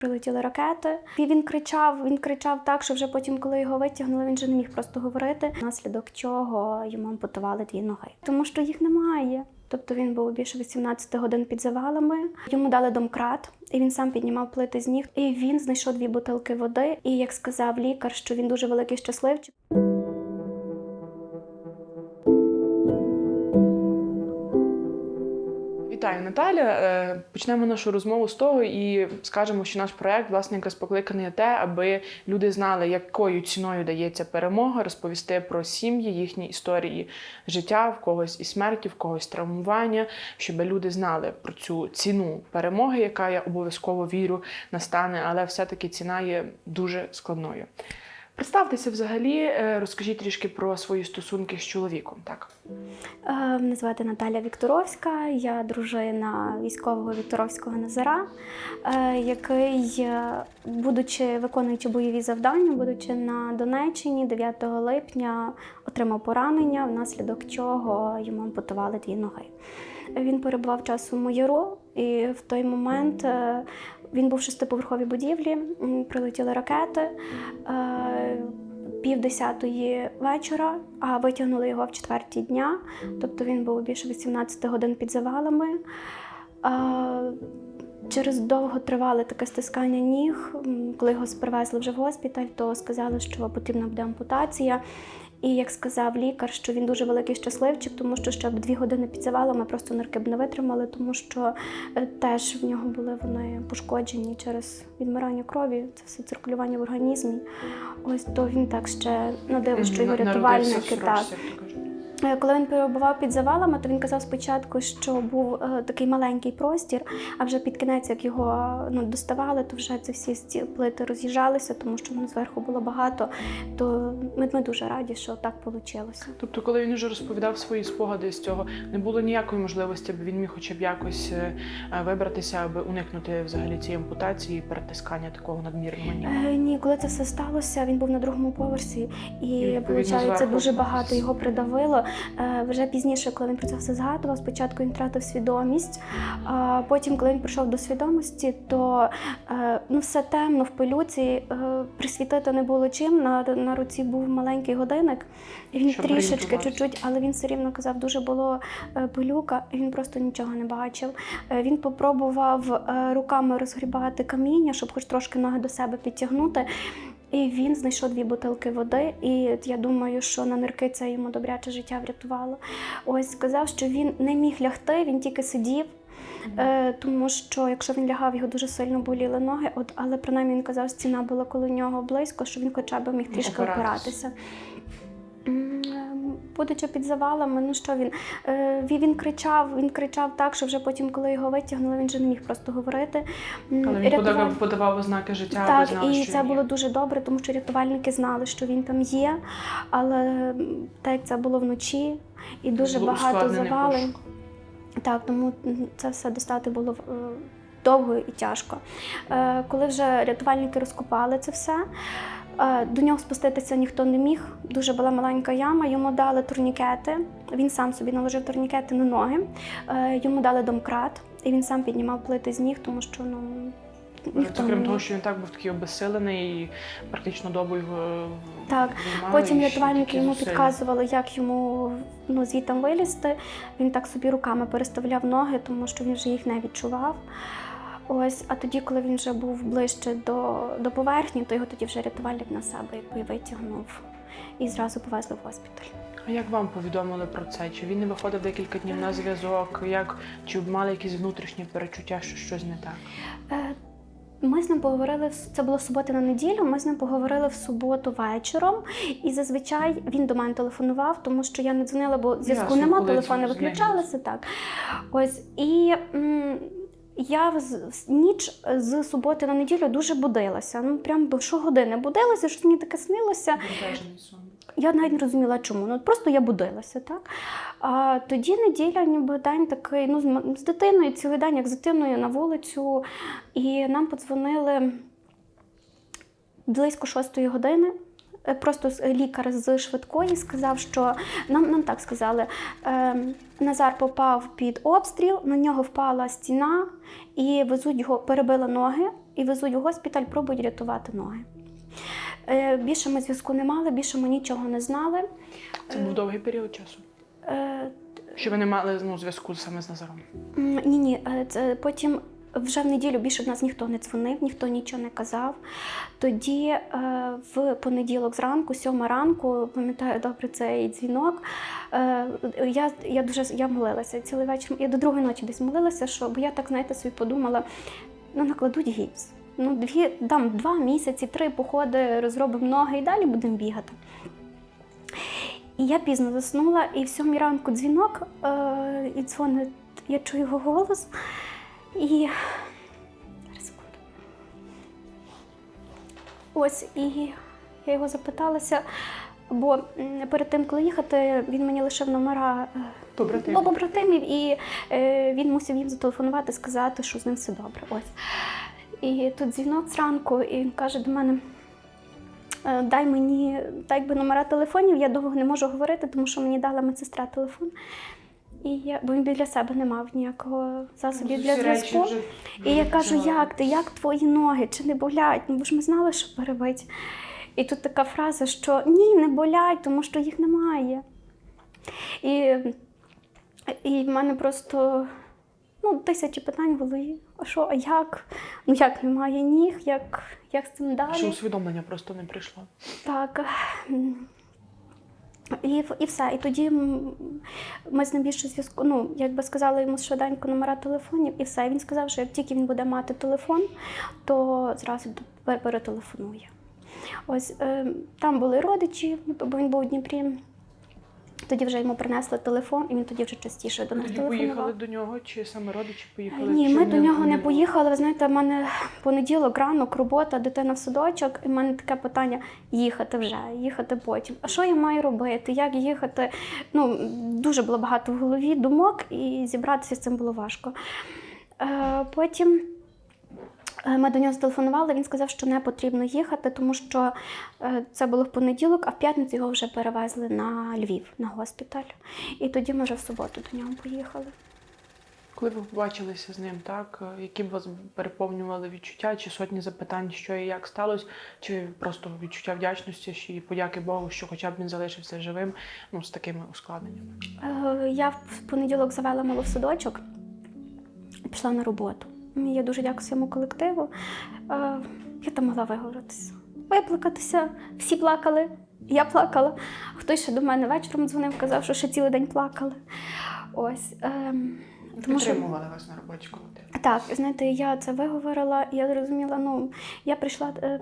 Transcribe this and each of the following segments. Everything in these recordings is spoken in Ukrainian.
Прилетіли ракети, і він кричав. Він кричав так, що вже потім, коли його витягнули, він вже не міг просто говорити. Наслідок чого йому ампутували дві ноги, тому що їх немає. Тобто він був більше 18 годин під завалами. Йому дали домкрат, і він сам піднімав плити з ніг. І він знайшов дві бутилки води. І як сказав лікар, що він дуже великий щасливчик. Вітаю, Наталя. Е, Почнемо нашу розмову з того і скажемо, що наш проект власне якраз покликаний те, аби люди знали, якою ціною дається перемога, розповісти про сім'ї, їхні історії життя, в когось і смерті, в когось травмування, щоб люди знали про цю ціну перемоги, яка я обов'язково вірю настане, але все-таки ціна є дуже складною. Представтеся взагалі, е, розкажіть трішки про свої стосунки з чоловіком. Так. Е, Мене звати Наталя Вікторовська, я дружина військового Вікторовського Назара, е, який, будучи виконуючи бойові завдання, будучи на Донеччині 9 липня, отримав поранення, внаслідок чого йому ампутували дві ноги. Він перебував часом у яру, і в той момент він був в шестиповерховій будівлі, прилетіли ракети. е, Пів десятої вечора, а витягнули його в четвертій дня. Тобто він був більше 18 годин під завалами. А, Через довготривале таке стискання ніг, коли його привезли вже в госпіталь, то сказали, що потрібна буде ампутація. І як сказав лікар, що він дуже великий щасливчик, тому що ще б дві години під завалами просто нирки б не витримали, тому що е, теж в нього були вони пошкоджені через відмирання крові, це все циркулювання в організмі. Ось то він так ще надив, що його рятувальники так. Е, Коли він перебував під завалами, то він казав спочатку, що був е, такий маленький простір, а вже під кінець, як його ну, доставали, то вже ці всі ці плити роз'їжджалися, тому що ну, зверху було багато. То ми, ми дуже раді, що так вийшло. Тобто, коли він вже розповідав свої спогади з цього, не було ніякої можливості, аби він міг хоча б якось е, вибратися, аби уникнути взагалі цієї ампутації і перетискання такого надмірного ніг. Е, ні, коли це все сталося, він був на другому поверсі, і І, виходить, дуже багато його придавило. Е, Вже пізніше, коли він про це все згадував, спочатку він втратив свідомість. А потім, коли він прийшов до свідомості, то е, ну все темно в пилюці, е, присвітити не було чим. На, на руці був маленький годинник, і він Щоб трішечки, чуть-чуть, але він все рівно казав, дуже було пилюка, і він просто нічого не бачив. Він попробував руками розгрібати каміння, щоб хоч трошки ноги до себе підтягнути. І він знайшов дві бутилки води, і я думаю, що на нирки це йому добряче життя врятувало. Ось сказав, що він не міг лягти, він тільки сидів. Е, тому що якщо він лягав, його дуже сильно боліли ноги, от, але принаймні він казав, стіна була коло нього близько, що він хоча б міг трішки опиратися. Будучи під завалами, ну що він? Е, Він кричав, він кричав так, що вже потім, коли його витягнули, він вже не міг просто говорити. Але він подавав, подавав ознаки життя, так, знали, і що це він є. було дуже добре, тому що рятувальники знали, що він там є. Але так як це було вночі і дуже Було багато завалень. Так, тому це все достати було е, довго і тяжко. Е, Коли вже рятувальники розкопали це все, до нього спуститися ніхто не міг. Дуже була маленька яма. Йому дали турнікети. Він сам собі наложив турнікети на ноги. Е, Йому дали домкрат, і він сам піднімав плити з ніг, тому що ну. ніхто Це не крім того, що він так був такий обезсилений і практично добу його Так, виймали, Потім рятувальники йому зусилля. підказували, як йому ну, звітом вилізти. Він так собі руками переставляв ноги, тому що він вже їх не відчував. Ось, а тоді, коли він вже був ближче до, до поверхні, то його тоді вже рятувальник на себе якби витягнув і зразу повезли в госпіталь. А як вам повідомили про це? Чи він не виходив декілька днів на зв'язок? Як чи мали якісь внутрішні перечуття, що щось не так? Е, Ми з ним поговорили це було субота на неділю. Ми з ним поговорили в суботу вечором, і зазвичай він до мене телефонував, тому що я не дзвонила, бо зв'язку нема, телефони виключалися. Так ось і. м, Я ніч з суботи на неділю дуже будилася. Ну прям до щогодини будилася, щось мені таке снилося. Я навіть не розуміла, чому. Ну просто я будилася, так? А тоді неділя, ніби день такий, ну, з дитиною, цілий день, як з дитиною на вулицю. І нам подзвонили близько шостої години. Е, Просто лікар з швидкої сказав, що нам, нам так сказали: е, Назар попав під обстріл, на нього впала стіна, і везуть його, перебили ноги, і везуть у госпіталь, пробують рятувати ноги. Е, Більше ми зв'язку не мали, більше ми нічого не знали. Це був довгий період часу. Е, Що ви не мали ну, зв'язку саме з Назаром? Ні, ні. е, Це потім вже в неділю більше до нас ніхто не дзвонив, ніхто нічого не казав. Тоді е, в понеділок зранку, сьома ранку, пам'ятаю добре цей дзвінок. Е, я, я дуже я молилася цілий вечір. Я до другої ночі десь молилася, що бо я так, знаєте, собі подумала, ну накладуть гіпс. Ну, дві, дам два місяці, три походи, розробимо ноги і далі будемо бігати. І я пізно заснула, і в сьомій ранку дзвінок, е, і дзвонить, я чую його голос. І. Секунду. Ось, і я його запиталася, бо перед тим, коли їхати, він мені лишив номера е, Побратим. Ну, побратимів, і е, він мусив їм зателефонувати, сказати, що з ним все добре. Ось. І тут дзвінок зранку, і він каже до мене: «Е, дай мені так би номера телефонів, я довго не можу говорити, тому що мені дала медсестра телефон. І я, бо він біля себе не мав ніякого засобів для зв'язку. І я кажу, як ти, як твої ноги, чи не болять? Ну бо ж ми знали, що перебить. І тут така фраза, що ні, не болять, тому що їх немає. І, і в мене просто ну, тисячі питань голові. А що, а як? Ну як немає ніг, як, як з цим далі? Що усвідомлення просто не прийшло. Так. І, і все. І тоді ми з ним більше зв'язку. Ну, якби сказали йому швиденько номера телефонів, і все. Він сказав, що як тільки він буде мати телефон, то зразу пер- перетелефонує. Ось е, там були родичі, бо він був у Дніпрі. Тоді вже йому принесли телефон, і він тоді вже частіше до нас телефонував. поїхали до нього, чи саме родичі поїхали? Ні, чи ми до нього не поїхали. Ви знаєте, в мене понеділок, ранок, робота, дитина в садочок, і в мене таке питання: їхати вже, їхати потім. А що я маю робити? Як їхати? Ну, дуже було багато в голові думок, і зібратися з цим було важко. Е, потім. Е, Ми до нього зателефонували, він сказав, що не потрібно їхати, тому що е, це було в понеділок, а в п'ятницю його вже перевезли на Львів, на госпіталь. І тоді ми вже в суботу до нього поїхали. Коли ви побачилися з ним, так е, які б вас переповнювали відчуття, чи сотні запитань, що і як сталося, чи просто відчуття вдячності і подяки Богу, що хоча б він залишився живим, ну з такими ускладненнями. Я в понеділок завела малу в садочок і пішла на роботу. Я дуже дякую своєму колективу. Е, Я там могла виговоритися, виплакатися. Всі плакали, я плакала. Хтось ще до мене вечором дзвонив, казав, що ще цілий день плакали. Ось. ем, Тому що вас на робочі колектив. так, знаєте, я це виговорила, я зрозуміла, ну, я прийшла е,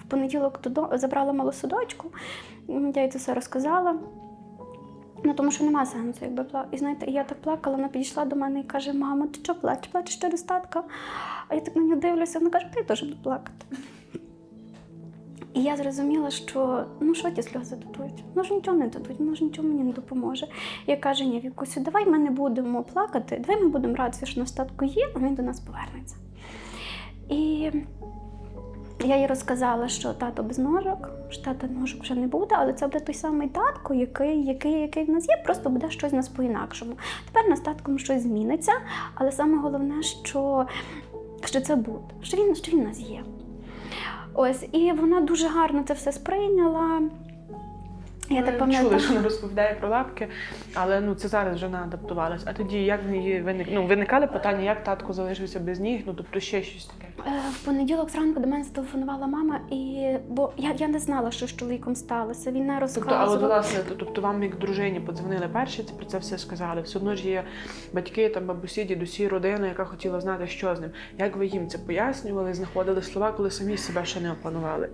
в понеділок додому, забрала малу садочку, м, я їй це все розказала. Ну, тому що нема сенсу, якби пла. І знаєте, я так плакала, вона підійшла до мене і каже: мамо, ти що плачеш? Плачеш через татка? А я так на нього дивлюся, вона каже, ти теж буду плакати. І я зрозуміла, що ну що ті сльози дадуть? Ну ж нічого не дадуть, ну ж нічого мені не допоможе. Я кажу, ні, Вікусю, давай ми не будемо плакати, давай ми будемо радитися, що наш татко є, а він до нас повернеться. І я їй розказала, що тато без ножок, що тата ножок вже не буде, але це буде той самий татко, який, який, який в нас є, просто буде щось в нас по-інакшому. Тепер нас татком щось зміниться, але саме головне, що, що це буде, що він, що він в нас є. Ось, і вона дуже гарно це все сприйняла. Я так пам'ятаю. чули, що вона розповідає про лапки, але ну це зараз вже вона адаптувалась. А тоді як в неї виник... ну, виникали питання, як татко залишився без ніг, ну тобто ще щось таке. Е, В понеділок зранку до мене зателефонувала мама, і бо я, я не знала, що з чоловіком сталося. Він не Тобто, розказував. от власне, тобто вам як дружині подзвонили перші, про це все сказали. Все одно ж є батьки, там бабусі, дідусі, родина, яка хотіла знати, що з ним. Як ви їм це пояснювали, знаходили слова, коли самі себе ще не опанували?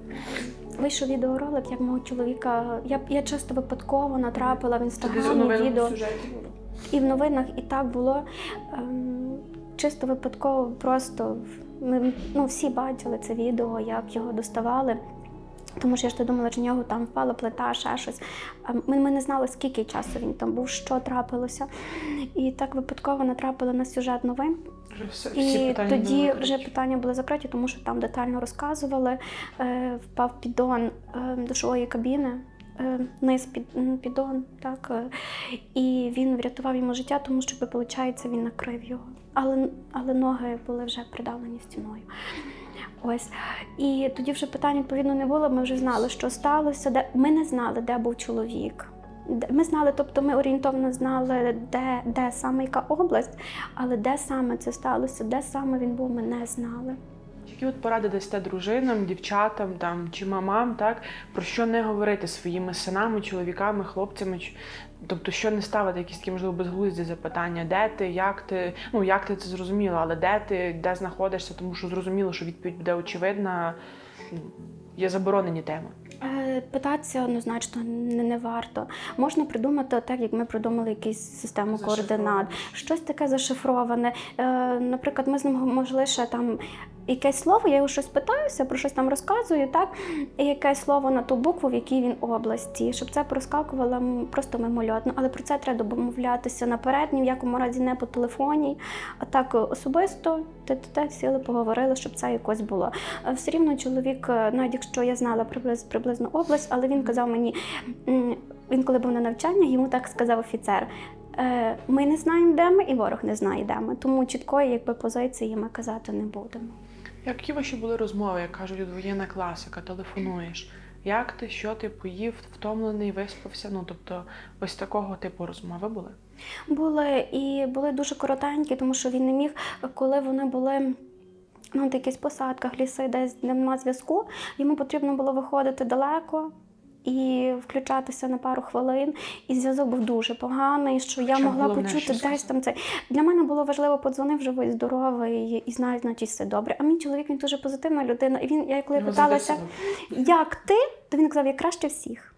Вийшов відеоролик, як мого чоловіка. Я, я часто випадково натрапила в інстаграмі відео і в новинах, і так було. Ем, чисто випадково, просто ми ну, всі бачили це відео, як його доставали. Тому що я ж думала, що в нього там впала плита, ще щось. Ми, ми не знали, скільки часу він там був, що трапилося. І так випадково натрапили на сюжет новин. Все, всі І тоді були вже питання були закриті, тому що там детально розказували. Е, впав піддон е, душової кабіни, низ під, м, піддон, так. Е, і він врятував йому життя, тому що, виходить, він накрив його. Але, але ноги були вже придавлені стіною. Ось. І тоді вже питань відповідно не було. Ми вже знали, що сталося. Де ми не знали, де був чоловік. Ми знали, тобто ми орієнтовно знали, де, де саме яка область, але де саме це сталося, де саме він був, ми не знали. Які от поради дасте дружинам, дівчатам там чи мамам, так про що не говорити своїми синами, чоловіками, хлопцями? Тобто, що не ставити якісь такі можливо безглузді запитання, де ти, як ти, ну як ти це зрозуміла, але де ти, де знаходишся, тому що зрозуміло, що відповідь буде очевидна. Є заборонені теми. Е, Питатися однозначно не, не варто. Можна придумати так, як ми придумали якусь систему координат, щось таке зашифроване. Е, наприклад, ми з ним могли ще там якесь слово, я його щось питаюся, про щось там розказую, так, і якесь слово на ту букву, в якій він області, щоб це проскакувало просто мимольотно. Але про це треба домовлятися наперед, ні в якому разі не по телефоні, а так е, особисто те сіли, поговорили, щоб це якось було. Е, Все рівно чоловік, е, навіть якщо я знала приблизно, приблизно область, але він казав мені, він коли був на навчанні, йому так сказав офіцер. «Е, Ми не знаємо, де ми, і ворог не знає, де ми. Тому чіткої якби, позиції ми казати не будемо. Які ваші були розмови, як кажуть, от воєнна класика, телефонуєш? Як ти, що ти поїв, втомлений, виспався? Ну тобто, ось такого типу розмови були. Були і були дуже коротенькі, тому що він не міг, коли вони були. Ну, на якихось посадках, ліси, десь де нема зв'язку. Йому потрібно було виходити далеко і включатися на пару хвилин. І зв'язок був дуже поганий, що я Що могла почути десь там це. Для мене було важливо подзвонив живий, здоровий і знає, значить все добре. А мій чоловік він дуже позитивна людина. І він, я коли Його питалася, як ти, то він казав, я краще всіх.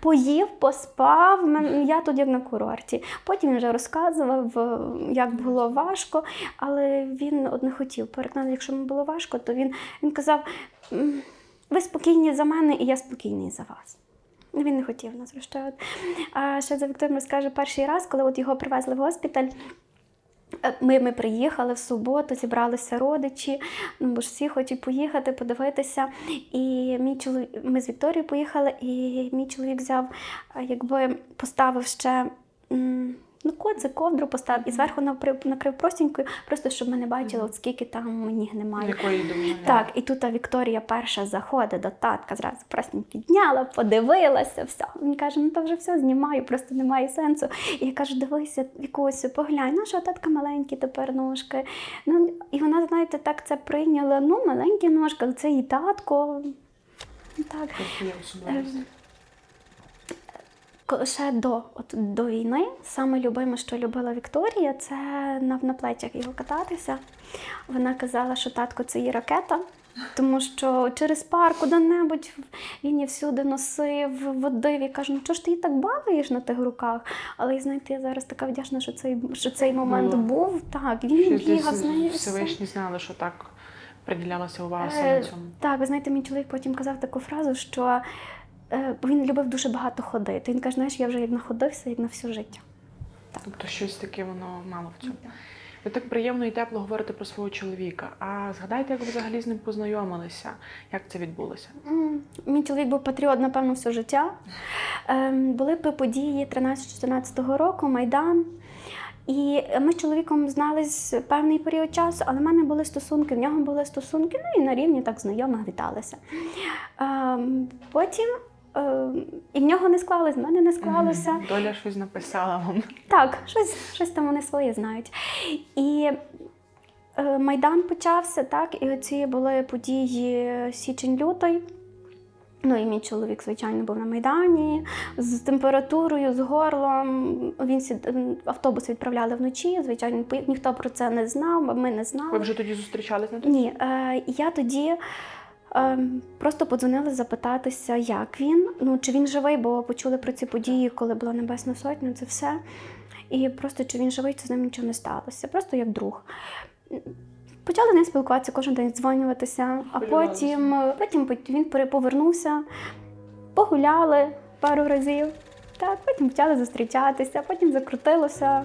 Поїв, поспав, я тут як на курорті. Потім він вже розказував, е, як було важко, але він от не хотів переконати, якщо йому було важко, то він, він казав: «М, ви спокійні за мене, і я спокійний за вас. Він не хотів нас розчувати. А ще за Віктором розкаже перший раз, коли от його привезли в госпіталь. Е, Ми, ми приїхали в суботу, зібралися родичі, ну бо ж всі хочуть поїхати, подивитися. І мій чоловік, ми з Вікторією поїхали, і мій чоловік взяв, якби поставив ще. Ну, коцик, ковдру поставив і зверху накрив, простенькою, просто щоб ми не бачили, от скільки там ніг немає. Якої думаю? Так, і тут Вікторія перша заходить до татка, зразу просто підняла, подивилася, все. Він каже, ну то вже все знімаю, просто немає сенсу. І я кажу, дивися, Вікусю, поглянь, наша татка маленькі тепер ножки. Ну, і вона, знаєте, так це прийняла. Ну, маленькі ножки, але це її татко. Так. Які є особливості? Ко- Ще до, от, до війни саме любиме, що любила Вікторія, це на, на плечах його кататися. Вона казала, що татко це її ракета, тому що через парк куди-небудь він її всюди носив, водив. Я кажу, ну чого ж ти її так бавиш на тих руках? Але знаєте, я зараз така вдячна, що цей, що цей момент Було. був. Так, він бігав з нею. і все. Всевишні знали, що так приділялася увага Е, саме цьому. Так, ви знаєте, мій чоловік потім казав таку фразу, що він любив дуже багато ходити. Він каже, знаєш, я вже як находився, як на все життя. Тобто щось таке воно мало в цьому. Ви так приємно і тепло говорите про свого чоловіка. А згадайте, як ви взагалі з ним познайомилися? Як це відбулося? Мій чоловік був патріот, напевно, все життя. Ем, були б події 13-14 року, Майдан. І ми з чоловіком знались певний період часу, але в мене були стосунки, в нього були стосунки, ну і на рівні так знайомих віталися. Ем, потім і в нього не склалось, в мене не склалося. Доля щось написала вам. Так, щось, щось там вони своє знають. І е, Майдан почався, так, і оці були події січень-лютий. Ну і мій чоловік, звичайно, був на Майдані з температурою, з горлом. Він сід... автобус відправляли вночі. Звичайно, ніхто про це не знав, ми не знали. Ви вже тоді зустрічались на? Ні, е, я тоді просто подзвонила запитатися, як він, ну чи він живий, бо почули про ці події, коли була Небесна Сотня, це все. І просто чи він живий, чи з ним нічого не сталося. Просто як друг. Почали з ним спілкуватися кожен день, дзвонюватися, а потім, потім він повернувся, погуляли пару разів. Так, потім почали зустрічатися, потім закрутилося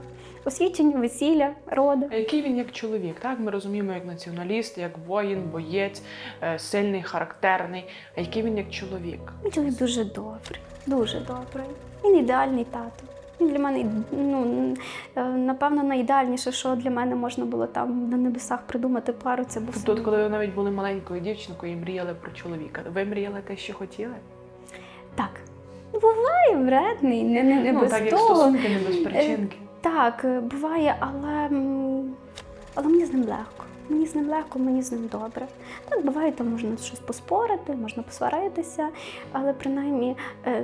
освічення, весілля, роди. А який він як чоловік? Так, ми розуміємо як націоналіст, як воїн, боєць, е, сильний, характерний. А який він як чоловік? Мій чоловік дуже добрий, дуже добрий. Він ідеальний тато. Він для мене ну, е, напевно найідеальніше, що для мене можна було там на небесах придумати пару. Це був Тобто, коли ви навіть були маленькою дівчинкою і мріяли про чоловіка, ви мріяли те, що хотіли? так. Буває вредний, не, не, не ну, без так як стосунки, не без причинки. Так, е, буває, але, але мені з ним легко. Мені з ним легко, мені з ним добре. Так, буває, там можна щось поспорити, можна посваритися, але принаймні е,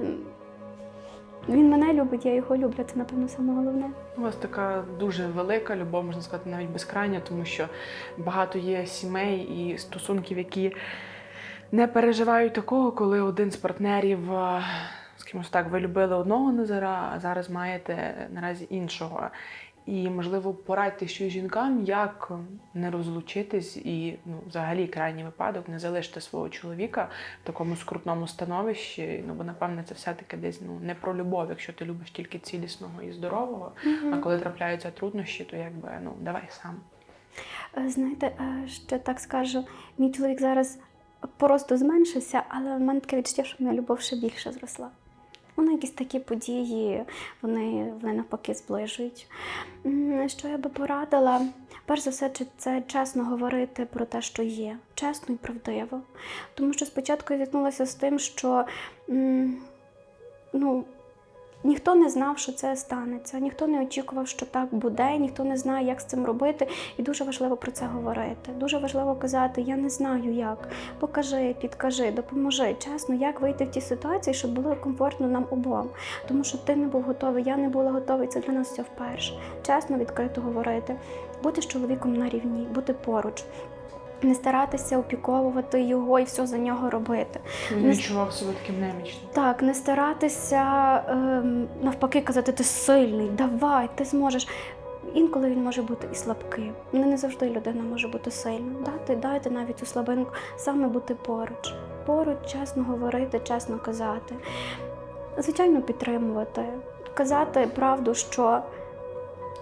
він мене любить, я його люблю. Це, напевно, саме головне. У вас така дуже велика любов, можна сказати, навіть безкрайня, тому що багато є сімей і стосунків, які не переживають такого, коли один з партнерів, е, скажімо так, ви любили одного Назара, а зараз маєте наразі іншого. І, можливо, порадьте ще жінкам, як не розлучитись і ну, взагалі крайній випадок не залишити свого чоловіка в такому скрутному становищі. Ну, бо напевне це все-таки десь ну не про любов, якщо ти любиш тільки цілісного і здорового. А коли трапляються труднощі, то якби ну давай сам. Е, Знаєте, е, ще так скажу, мій чоловік зараз просто зменшився, але в мене таке відчуття, що моя любов ще більше зросла. Вони якісь такі події, вони, вони навпаки зближують. Що я би порадила? Перш за все, це чесно говорити про те, що є, чесно і правдиво. Тому що спочатку я зіткнулася з тим, що ну, ніхто не знав, що це станеться, ніхто не очікував, що так буде, ніхто не знає, як з цим робити. І дуже важливо про це говорити. Дуже важливо казати, я не знаю як. Покажи, підкажи, допоможи. Чесно, як вийти в ті ситуації, щоб було комфортно нам обом. Тому що ти не був готовий, я не була готова, і це для нас все вперше. Чесно, відкрито говорити, бути з чоловіком на рівні, бути поруч. Не старатися опіковувати його і все за нього робити. Він відчував себе таким немічним. Так, не старатися ем, навпаки казати, ти сильний, давай, ти зможеш. Інколи він може бути і слабким. Не, не завжди людина може бути сильна. Дати, дайте навіть цю слабинку, саме бути поруч. Поруч, чесно говорити, чесно казати. Звичайно, підтримувати, казати правду, що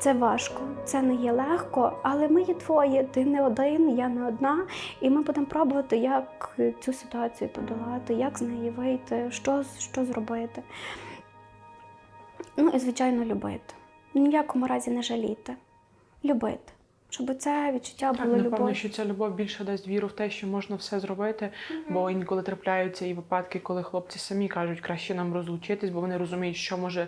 це важко, це не є легко, але ми є двоє, ти не один, я не одна, і ми будемо пробувати, як цю ситуацію подолати, як з неї вийти, що, що зробити. Ну і, звичайно, любити. Ні в якому разі не жаліти. Любити. Щоб це відчуття Так, було напевно, любов. що ця любов більше дасть віру в те, що можна все зробити, бо інколи трапляються і випадки, коли хлопці самі кажуть, краще нам розлучитись, бо вони розуміють, що може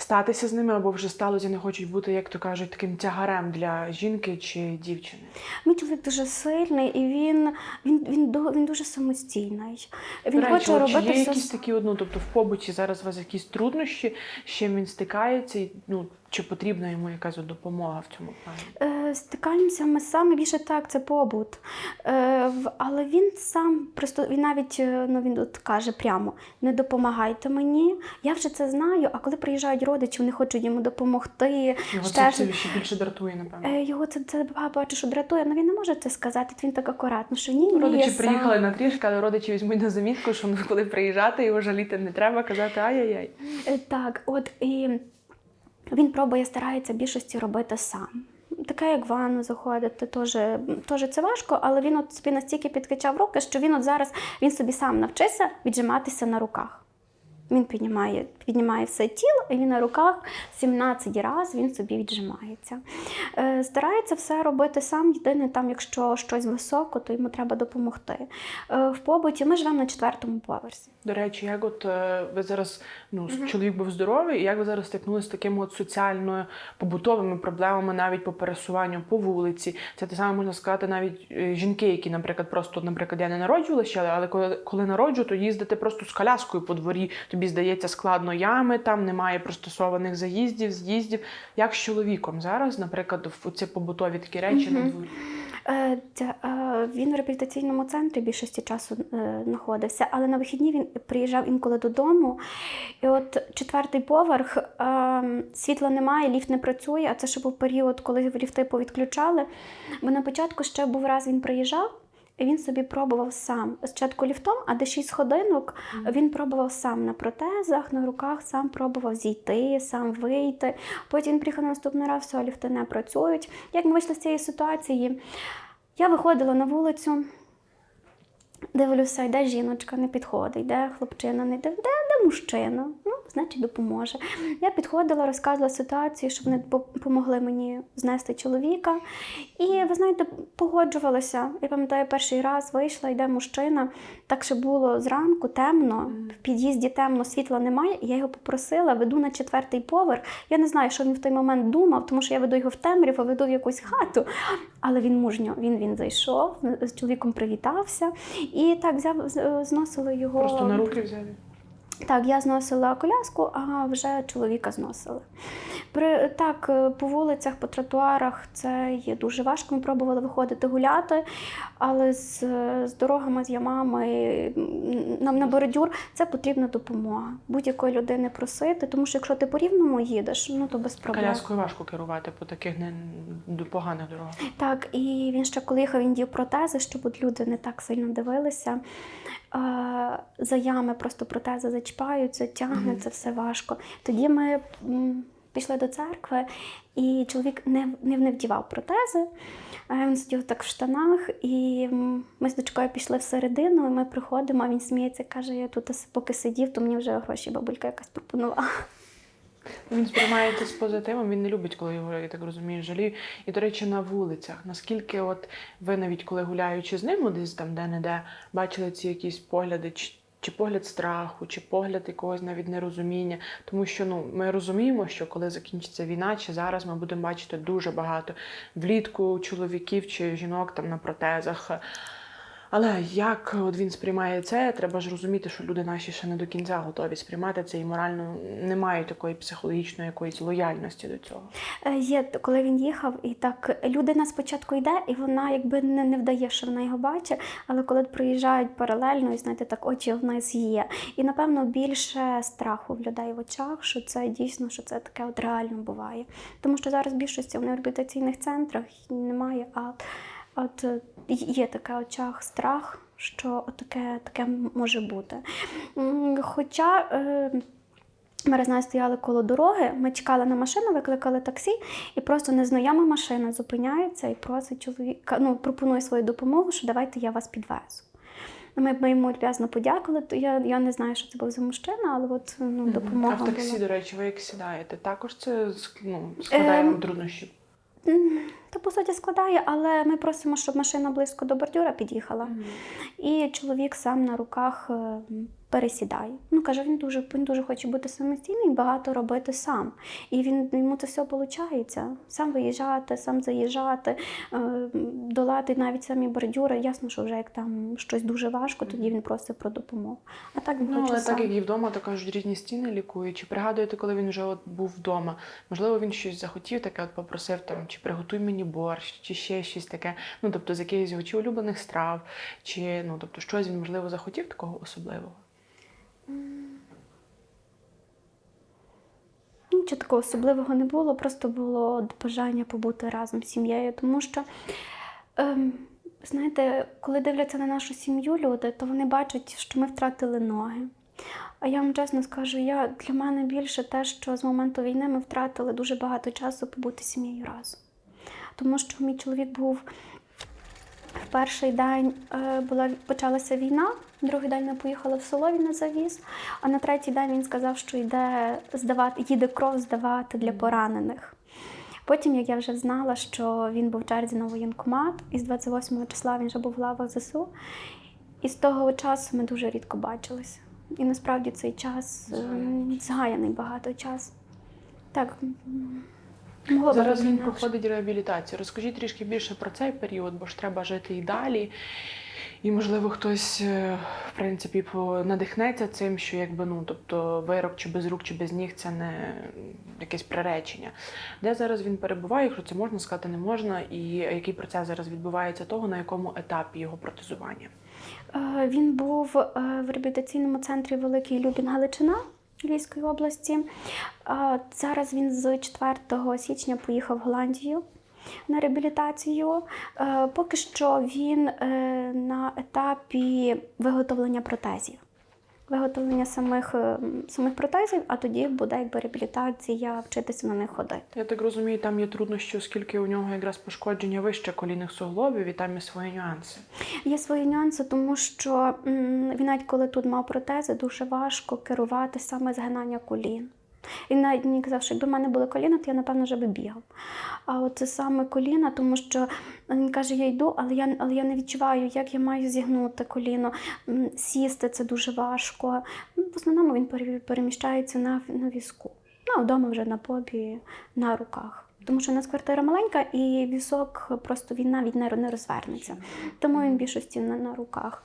статися з ними, або вже сталося, не хочуть бути, як то кажуть, таким тягарем для жінки чи дівчини. Мій чоловік дуже сильний і він, він, він, ду- він дуже самостійний. Він речі, хоче робити чи є все. якісь такі, ну, тобто в побуті зараз у вас якісь труднощі, з чим він стикається, і ну, чи потрібна йому якась допомога в цьому плані? Е, Стикаємося ми саме більше так, це побут. Е, Але він сам просто він навіть е, ну він от каже прямо: не допомагайте мені. Я вже це знаю. А коли приїжджають родичі, вони хочуть йому допомогти. Його ще це, це ще більше дратує, напевно. Е, Його це, це бачу, що дратує, але він не може це сказати. Він так акуратно, що ні, ні, Родичі я сам. приїхали на трішки, але родичі візьмуть на замітку, що ну, коли приїжджати, його жаліти не треба, казати ай-яй-яй. Е, Так, от і він пробує, старається більшості робити сам. Таке, як в ванну заходити, теж, теж це важко, але він от собі настільки підкачав руки, що він от зараз він собі сам навчився віджиматися на руках. Він піднімає, піднімає все тіло, і він на руках 17 разів він собі віджимається. Е, старається все робити сам. Єдине, там, якщо щось високо, то йому треба допомогти. Е, в побуті ми живемо на четвертому поверсі. До речі, як от е, ви зараз, ну, чоловік був здоровий, і як ви зараз стикнулися з такими от соціальною побутовими проблемами навіть по пересуванню по вулиці? Це те саме можна сказати, навіть е, жінки, які, наприклад, просто, наприклад, я не народжувала ще, але коли, коли народжу, то їздити просто з коляскою по дворі. Тобі здається складно ями, там немає пристосованих заїздів, з'їздів. Як з чоловіком зараз, наприклад, в ці побутові такі речі на дворі? Е, е, Він в реабілітаційному центрі більшості часу е, знаходився, але на вихідні він приїжджав інколи додому. І от четвертий поверх, світла немає, ліфт не працює, а це ще був період, коли ліфти повідключали. Бо на початку ще був раз він приїжджав. Він собі пробував сам спочатку ліфтом, а де шість годинок він пробував сам на протезах, на руках, сам пробував зійти, сам вийти. Потім він приїхав на наступний раз, все, ліфти не працюють. Як ми вийшли з цієї ситуації? Я виходила на вулицю, дивлюся, йде жіночка, не підходить, йде хлопчина, не йде, де, мужчина. Ну, значить допоможе. Я підходила, розказувала ситуацію, що вони допомогли мені знести чоловіка. І ви знаєте, погоджувалася. Я пам'ятаю, перший раз вийшла, йде мужчина. Так що було зранку, темно, в під'їзді темно, світла немає. І я його попросила, веду на четвертий поверх. Я не знаю, що він в той момент думав, тому що я веду його в темряву, веду в якусь хату. Але він мужньо, він, він зайшов, з чоловіком привітався і так взяв, з- зносили його. Просто на руки взяли. Так, я зносила коляску, а вже чоловіка зносили. При, так, е, по вулицях, по тротуарах це є дуже важко. Ми пробували виходити гуляти, але з, з дорогами, з ямами, нам на бордюр це потрібна допомога. Будь-якої людини просити, тому що якщо ти по рівному їдеш, ну то без проблем. Коляскою важко керувати по таких не поганих дорогах. Так, і він ще коли їхав, він дів протези, щоб от люди не так сильно дивилися. Е, За ями просто протези зачіпаються, тягне, це все важко. Тоді ми пішли до церкви, і чоловік не, не, не вдівав протези. Він сидів так в штанах, і ми з дочкою пішли всередину, і ми приходимо, а він сміється, каже, я тут поки сидів, то мені вже гроші бабулька якась пропонувала. Він сприймає це з позитивом, він не любить, коли його, я так розумію, жаліють. І, до речі, на вулицях. Наскільки от ви навіть коли гуляючи з ним, ну, десь там де-не-де, бачили ці якісь погляди, чи, погляд страху, чи погляд якогось навіть нерозуміння. Тому що ну, ми розуміємо, що коли закінчиться війна, чи зараз ми будемо бачити дуже багато влітку чоловіків чи жінок там на протезах. Але як от він сприймає це, треба ж розуміти, що люди наші ще не до кінця готові сприймати це і морально не мають такої психологічної якоїсь лояльності до цього. Е, Є, коли він їхав, і так людина спочатку йде, і вона якби не, не вдає, що вона його бачить, але коли проїжджають паралельно, і знаєте, так очі в нас є. І напевно більше страху в людей в очах, що це дійсно, що це таке от реально буває. Тому що зараз більшості в реабілітаційних центрах немає, а от е, є таке в очах страх, що таке, таке може бути. Хоча. е, ми раз навіть стояли коло дороги, ми чекали на машину, викликали таксі, і просто незнайома машина зупиняється і просить чоловіка, ну, пропонує свою допомогу, що давайте я вас підвезу. Ми, ми йому люб'язно подякували. То я, я не знаю, що це був за мужчина, але от ну, допомога а в таксі, була. до речі, ви як сідаєте? Також це ну, складає Ем, вам труднощі. Та по суті складає, але ми просимо, щоб машина близько до бордюра під'їхала. І чоловік сам на руках пересідає. Ну каже, він дуже він дуже хоче бути самостійним і багато робити сам. І він йому це все виходить. Сам виїжджати, сам заїжджати, е, долати навіть самі бордюри. Ясно, що вже як там щось дуже важко, тоді він просить про допомогу. А так він Ну, хоче але сам. так як і вдома, то кажуть, різні стіни лікують. Чи пригадуєте, коли він вже от був вдома? Можливо, він щось захотів, таке от попросив там, чи приготуй мені борщ, чи ще щось таке. Ну, тобто, з якихось його чи улюблених страв, чи ну, тобто, щось він, можливо, захотів такого особливого. Нічого такого особливого не було, просто було бажання побути разом з сім'єю. Тому що, ем, знаєте, коли дивляться на нашу сім'ю люди, то вони бачать, що ми втратили ноги. А я вам чесно скажу, я, для мене більше те, що з моменту війни ми втратили дуже багато часу побути сім'єю разом. Тому що мій чоловік був в перший день е, була почалася війна, другий день ми поїхали в село, він нас завіз. А на третій день він сказав, що йде здавати, їде кров здавати для поранених. Потім, як я вже знала, що він був в черзі на воєнкомат, і з 28 числа він вже був в лавах ЗСУ. І з того часу ми дуже рідко бачилися. І насправді цей час ем, згаяний багато час. Так. могло Зараз він проходить реабілітацію. Розкажіть трішки більше про цей період, бо ж треба жити і далі. І, можливо, хтось, е, в принципі, надихнеться цим, що якби ну, тобто вирок чи без рук, чи без ніг це не якесь приречення. Де зараз він перебуває, якщо це можна сказати, не можна, і який процес зараз відбувається того, на якому етапі його протезування? Е, Він був е, в реабілітаційному центрі Великий Любін Галичина Львівської області. Зараз він з 4 січня поїхав в Голландію на реабілітацію. Е, Поки що він е, на етапі виготовлення протезів. виготовлення самих, е, самих протезів, а тоді буде якби реабілітація, вчитися на них ходити. Я так розумію, там є труднощі, оскільки у нього якраз пошкодження вище колінних суглобів, і там є свої нюанси. Є свої нюанси, тому що він навіть коли тут мав протези, дуже важко керувати саме згинання колін. Він навіть мені казав, що якби в мене були коліна, то я напевно вже би бігав. А от це саме коліна, тому що він каже, я йду, але я, але я не відчуваю, як я маю зігнути коліно. Сісти це дуже важко. Ну, В основному він переміщається на, на візку. Ну, вдома вже на побі, на руках. Тому що у нас квартира маленька і візок просто він навіть не, не розвернеться. Тому він більшості на, на руках.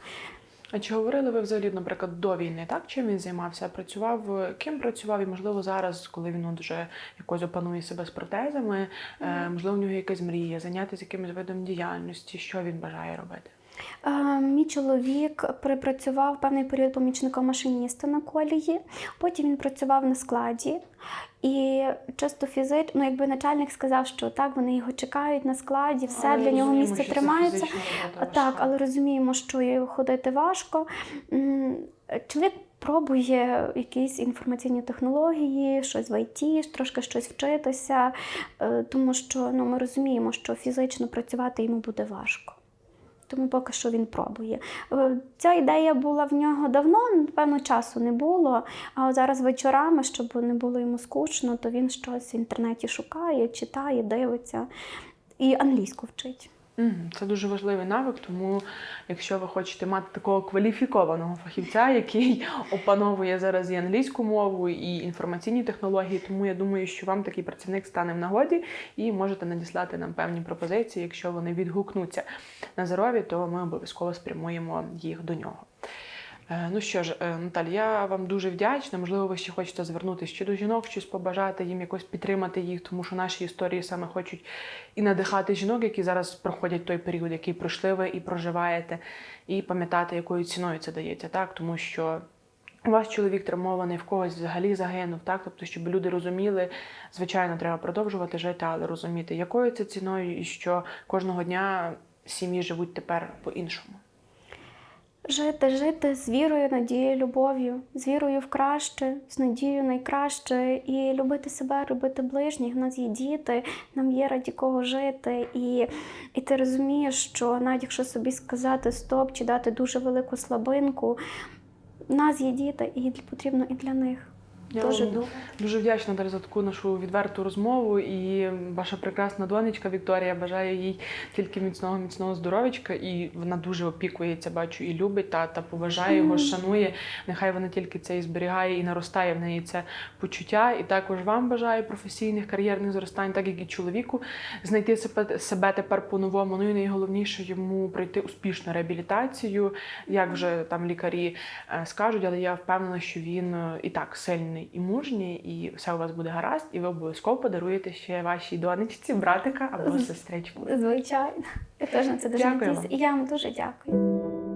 А чи говорили ви взагалі, наприклад, до війни, так? Чим він займався? Працював, ким працював? І можливо зараз, коли він от вже якось опанує себе з протезами, е, можливо, в нього якась мрія, зайнятися якимось видом діяльності, що він бажає робити? Е, Мій чоловік припрацював певний період помічником машиніста на колії. Потім він працював на складі. І чисто фізично, ну якби начальник сказав, що так, вони його чекають на складі, все Але для нього місце тримається. Так, але розуміємо, що ходити важко. Чоловік пробує якісь інформаційні технології, щось в ІТ, трошки щось вчитися, е, тому що ну, ми розуміємо, що фізично працювати йому буде важко. Тому поки що він пробує. Е, Ця ідея була в нього давно, напевно, часу не було. А зараз вечорами, щоб не було йому скучно, то він щось в інтернеті шукає, читає, дивиться і англійську вчить. Це дуже важливий навик, тому якщо ви хочете мати такого кваліфікованого фахівця, який опановує зараз і англійську мову, і інформаційні технології, тому я думаю, що вам такий працівник стане в нагоді і можете надіслати нам певні пропозиції. Якщо вони відгукнуться на здоров'я, то ми обов'язково спрямуємо їх до нього. Е, Ну що ж, е, Наталі, я вам дуже вдячна. Можливо, ви ще хочете звернутися чи до жінок, щось побажати їм якось підтримати їх, тому що наші історії саме хочуть і надихати жінок, які зараз проходять той період, який пройшли ви і проживаєте, і пам'ятати, якою ціною це дається, так тому що. У вас чоловік травмований, в когось взагалі загинув, так? Тобто, щоб люди розуміли, звичайно, треба продовжувати жити, але розуміти, якою це ціною, і що кожного дня сім'ї живуть тепер по-іншому. Жити, жити з вірою, надією, любов'ю, з вірою в краще, з надією найкраще, і любити себе, любити ближніх. У нас є діти, нам є раді кого жити. І, і ти розумієш, що навіть якщо собі сказати стоп чи дати дуже велику слабинку, у нас є діти, і потрібно і для них. Я Дуже вам. Дуже вдячна за таку нашу відверту розмову. І ваша прекрасна донечка Вікторія бажаю їй тільки міцного, міцного здоров'ячка. І вона дуже опікується, бачу, і любить тата, поважає його, шанує. Нехай вона тільки це і зберігає, і наростає в неї це почуття. І також вам бажаю професійних кар'єрних зростань, так як і чоловіку, знайти себе, себе тепер по-новому. Ну і найголовніше йому пройти успішну реабілітацію, як вже там лікарі е, скажуть, але я впевнена, що він е, і так сильний і мужні, і все у вас буде гаразд, і ви обов'язково подаруєте ще вашій донечці, братика або сестричку. Звичайно, я теж на це дуже Дякую надіюся. І я вам дуже дякую.